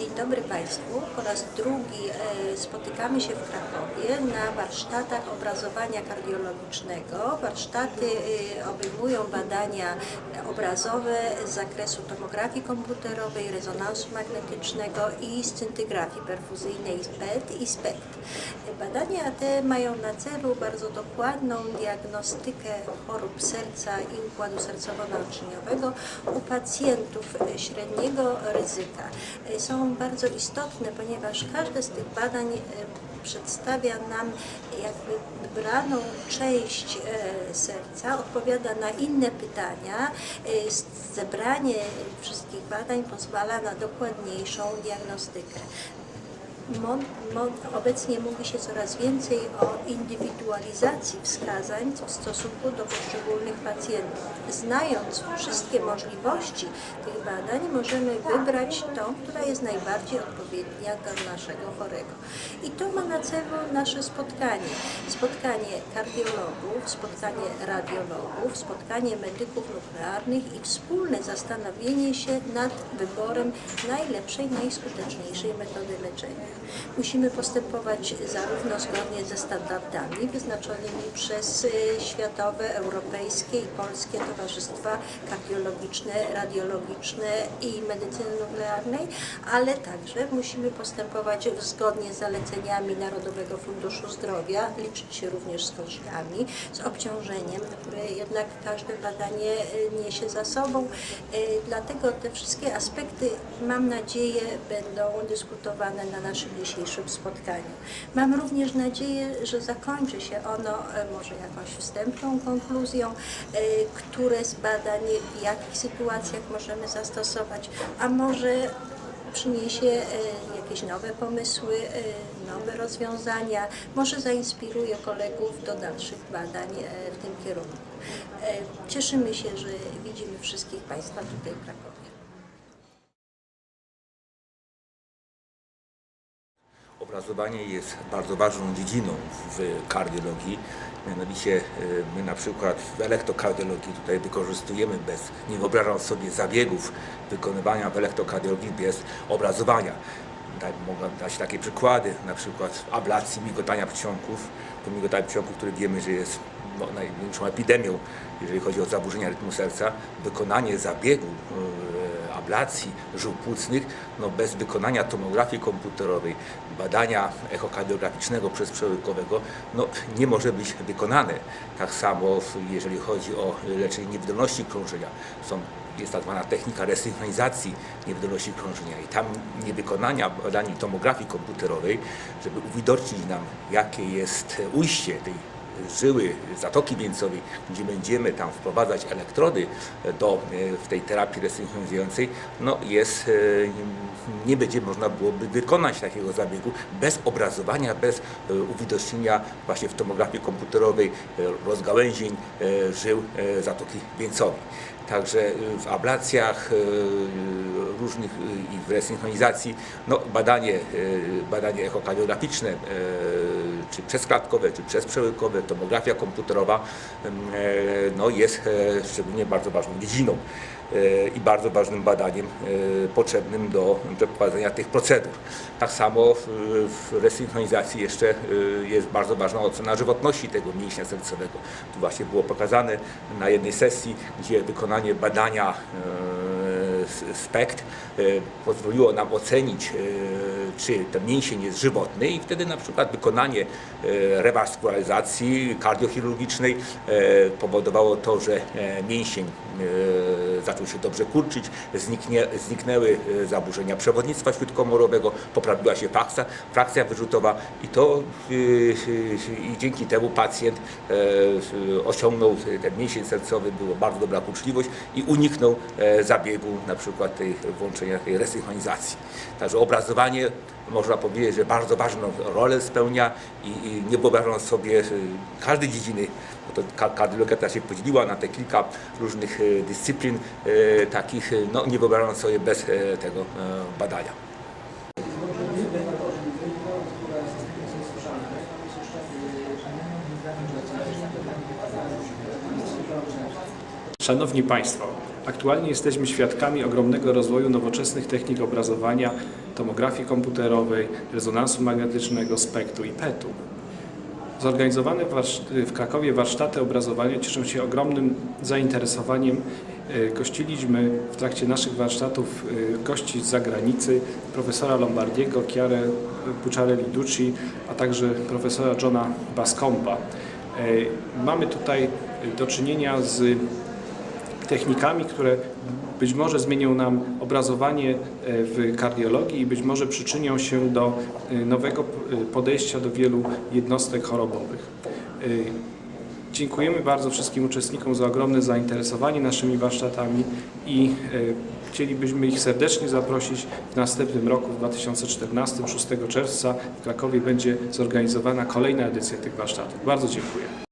Dzień dobry Państwu. Po raz drugi e, spotykamy się w Krakowie na warsztatach obrazowania kardiologicznego. Warsztaty e, obejmują badania obrazowe z zakresu tomografii komputerowej, rezonansu magnetycznego i scintygrafii perfuzyjnej PET i SPECT. Badania te mają na celu bardzo dokładną diagnostykę chorób serca i układu sercowo-naczyniowego u pacjentów średniego ryzyka. Są bardzo istotne, ponieważ każde z tych badań e, przedstawia nam jakby wybraną część e, serca, odpowiada na inne pytania. E, Zebranie wszystkich badań pozwala na dokładniejszą diagnostykę. Obecnie mówi się coraz więcej o indywidualizacji wskazań w stosunku do poszczególnych pacjentów. Znając wszystkie możliwości tych badań, możemy wybrać tą, która jest najbardziej odpowiednia dla naszego chorego. I to ma na celu nasze spotkanie. Spotkanie kardiologów, spotkanie radiologów, spotkanie medyków nuklearnych i wspólne zastanowienie się nad wyborem najlepszej, najskuteczniejszej metody leczenia. Musimy postępować zarówno zgodnie ze standardami wyznaczonymi przez y, światowe, europejskie i polskie towarzystwa kardiologiczne, radiologiczne i medycyny nuklearnej, ale także musimy postępować zgodnie z zaleceniami Narodowego Funduszu Zdrowia, liczyć się również z kosztami, z obciążeniem, które jednak każde badanie y, niesie za sobą. Y, Dlatego te wszystkie aspekty, mam nadzieję, będą dyskutowane na naszym dzisiejszym spotkaniu. Mam również nadzieję, że zakończy się ono e, może jakąś wstępną konkluzją, e, które z badań w jakich sytuacjach możemy zastosować, a może przyniesie e, jakieś nowe pomysły, nowe rozwiązania, może zainspiruje kolegów do dalszych badań w tym kierunku. Cieszymy się, że widzimy wszystkich Państwa tutaj w Krakowie. Obrazowanie jest bardzo ważną dziedziną w kardiologii. Mianowicie e, my na przykład w elektrokardiologii tutaj wykorzystujemy bez, nie wyobrażam sobie zabiegów wykonywania w elektrokardiologii bez obrazowania. Mogę dać takie przykłady, na przykład ablacji migotania pociągów, to migotanie pociągów, które wiemy, że jest no, największą epidemią, jeżeli chodzi o zaburzenia rytmu serca. Wykonanie zabiegu e, ablacji żył płucnych, no bez wykonania tomografii komputerowej, badania echokardiograficznego przezprzełykowego, no nie może być wykonane. Tak samo jeżeli chodzi o leczenie niewydolności krążenia. Są, jest tak zwana technika resynchronizacji niewydolności krążenia i tam niewykonania badań tomografii komputerowej, żeby uwidocznić nam jakie jest ujście tej żyły zatoki wieńcowej, gdzie będziemy tam wprowadzać elektrody do, w tej terapii resynchronizującej, no jest, e, nie będzie można byłoby wykonać takiego zabiegu bez obrazowania, bez e, uwidocznienia właśnie w tomografii komputerowej e, rozgałęzień żył zatoki wieńcowej. Także w ablacjach różnych i w resynchronizacji no, badanie, badanie echokardiograficzne e, czy przezklatkowe, czy przezprzełykowe, tomografia komputerowa e, no, jest e, szczególnie bardzo ważną dziedziną e, i bardzo ważnym badaniem potrzebnym do przeprowadzenia tych procedur. Tak samo w, resynchronizacji jeszcze jest bardzo ważna ocena żywotności tego mięśnia sercowego. Tu właśnie było pokazane na jednej sesji, gdzie wykonanie badania SPECT e, pozwoliło nam ocenić, e, czy ten mięsień jest żywotny i wtedy na przykład wykonanie e, rewaskularizacji kardiochirurgicznej powodowało to, że e, mięsień zaczął się dobrze kurczyć, zniknie, zniknęły e, zaburzenia przewodnictwa śródkomorowego, poprawiła się frakcja, frakcja wyrzutowa i to e, e, i dzięki temu pacjent osiągnął ten mięsień sercowy, była bardzo dobra kurczliwość i uniknął zabiegu na przykład tej włączenia tej resynchronizacji. Także obrazowanie można powiedzieć, że bardzo ważną rolę spełnia i, i nie wyobrażam sobie każdej dziedziny, bo to ka- kardiologia się podzieliła na te kilka różnych dyscyplin takich, e, no nie wyobrażam sobie bez e, tego e, badania. Szanowni Państwo, Aktualnie jesteśmy świadkami ogromnego rozwoju nowoczesnych technik obrazowania, tomografii komputerowej, rezonansu magnetycznego, spektru i PET-u. Zorganizowane w, Krakowie warsztaty obrazowania cieszą się ogromnym zainteresowaniem. E, Gościliśmy w trakcie naszych warsztatów e, gości z zagranicy, profesora Lombardiego, Chiarę Pucciarelli-Ducci, a także profesora Johna Bascomba. E, Mamy tutaj e, do czynienia z technikami, które być może zmienią nam obrazowanie e, w kardiologii i być może przyczynią się do e, nowego p- podejścia do wielu jednostek chorobowych. E, Dziękujemy bardzo wszystkim uczestnikom za ogromne zainteresowanie naszymi warsztatami i e, chcielibyśmy ich serdecznie zaprosić w następnym roku, w 2014, 6 czerwca w Krakowie będzie zorganizowana kolejna edycja tych warsztatów. Bardzo dziękuję.